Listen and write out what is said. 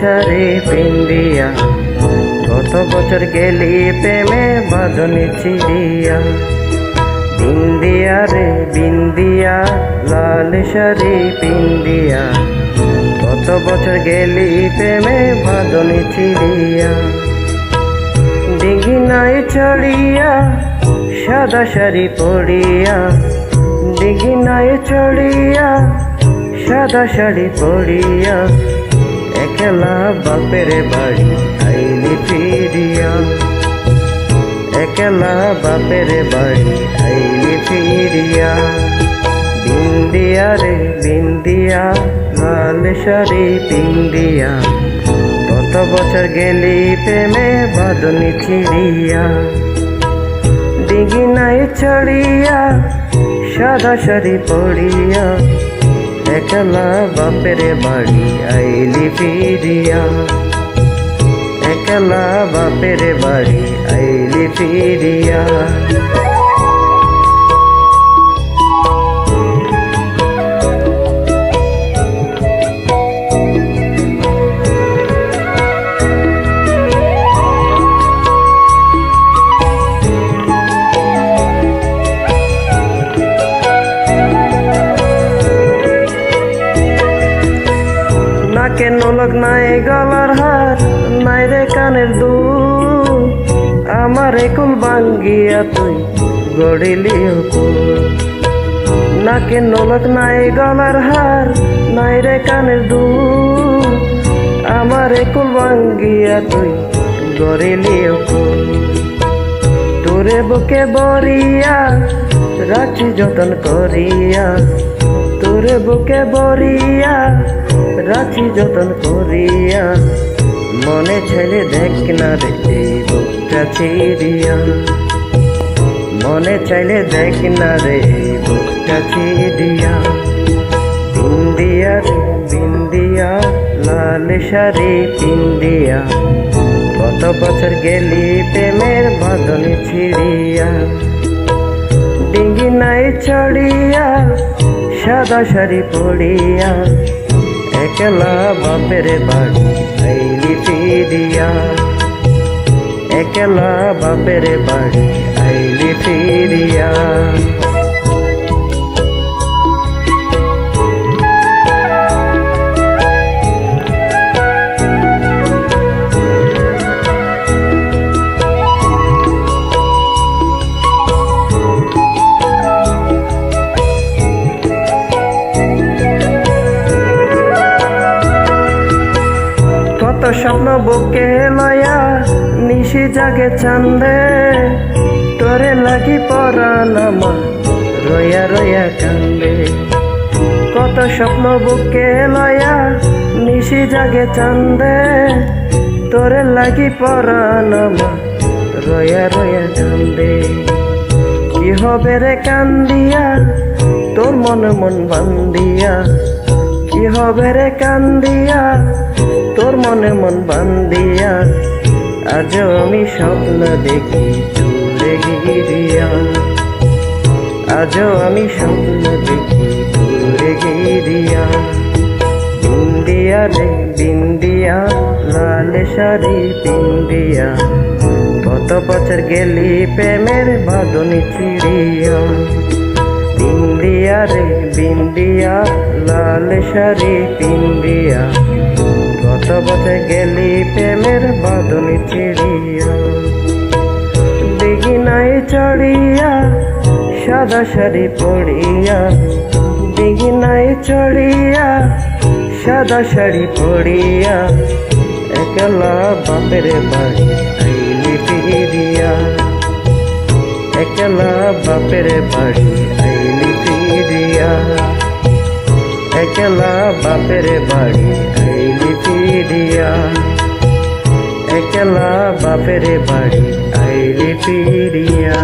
শাড়ি পিন্দিয়া। গত বছর গেলি প্রেমে বাঁধনি চিড়িয়া বিন্দিয়া রে বিন্দিয়া, লাল শাড়ি পিন্দিয়া। গত বছর গেলি প্রেমে বাঁধনি চিড়িয়া নাই চড়িয়া, সাদা শাড়ি পড়িয়া নাই চড়িয়া, সাদা শাড়ি পড়িয়া একলা বাপের বাড়ি আইলি ফিরিয়া। একলা বাপের বাড়ি আইলি ফিরিয়া। বিন্দিয়া রে বিন্দিয়া লাল শাড়ি পিন্দিয়া কত বছর গেলি প্রেমে বাদনি ছিড়িয়া। ডিঙ্গি নাই চড়িয়া সাদা শাড়ি পড়িয়া একলা বাপের বাড়ি আইলি ফিরিয়া একলা বাপের বাড়ি আইলি ফিরিয়া নাকে নলক নাই গলার হার, নাই রে কানের দু আমার একুল বাঙ্গিয়া তুই গড়িলি নাকে নলক নাই গলার হার, নাই রে কানের দু আমার একুল বাঙ্গিয়া তুই গড়িলি তোরে বুকে বরিয়া রাখি যতন করিয়া। তোরে বুকে বরিয়া রাখি যতন করিয়া। মনে ছেলে দেখ না রে এই বুকটা ছিড়িয়া। মনে চাইলে দেখ না রে এই বুকটা ছিড়িয়া। বিন্দিয়া বিন্দিয়া লাল শাড়ি পিন্দিয়া কত বছর গেলি প্রেমের বাঁধনে ছিড়িয়া। ডিঙ্গি নাই চড়িয়া সাদা শাড়ি পড়িয়া একলা বাপের বাড়ি আইলি ফিরিয়া। একলা বাপের বাড়ি স্বপ্ন বুকে লয়া নিশি জাগে চান্দে। তোরে লাগি পরান আমার, রয়া রয়া কান্দে। কত স্বপ্ন বুকে লয়া নিশি জাগে চান্দে। তোরে লাগি পরান আমার, রয়া রয়া কান্দে। কি হবে রে কান্দিয়া, তোর মন মন বান্দিয়া? কি হবে রে কান্দিয়া তোর মনে মন বান্দিয়া আজ আমি স্বপ্ন দেখি দূরে গিরিয়া। আজ আমি স্বপ্ন দেখি দূরে গিরিয়া। বিন্দিয়া রে, বিন্দিয়া, লাল শাড়ি পিন্দিয়া কত বছর গেলি প্রেমের বাদনি চিড়িয়া বিন্দিয়া রে, বিন্দিয়া, লাল শাড়ি পিন্দিয়া কত গেলি প্রেমের বাদনি চিড়িয়া। দিঘি নাই চড়িয়া সাদা শাড়ি পড়িয়া। দিঘি নাই চড়িয়া সাদা শাড়ি পড়িয়া। একলা বাপের বাড়ি আইলি ফিরিয়া। একলা বাপের বাড়ি আইলি ফিরিয়া। একলা বাপের বাড়ি দিয়া। একলা বাপের বাড়ি আইলি পিরিয়া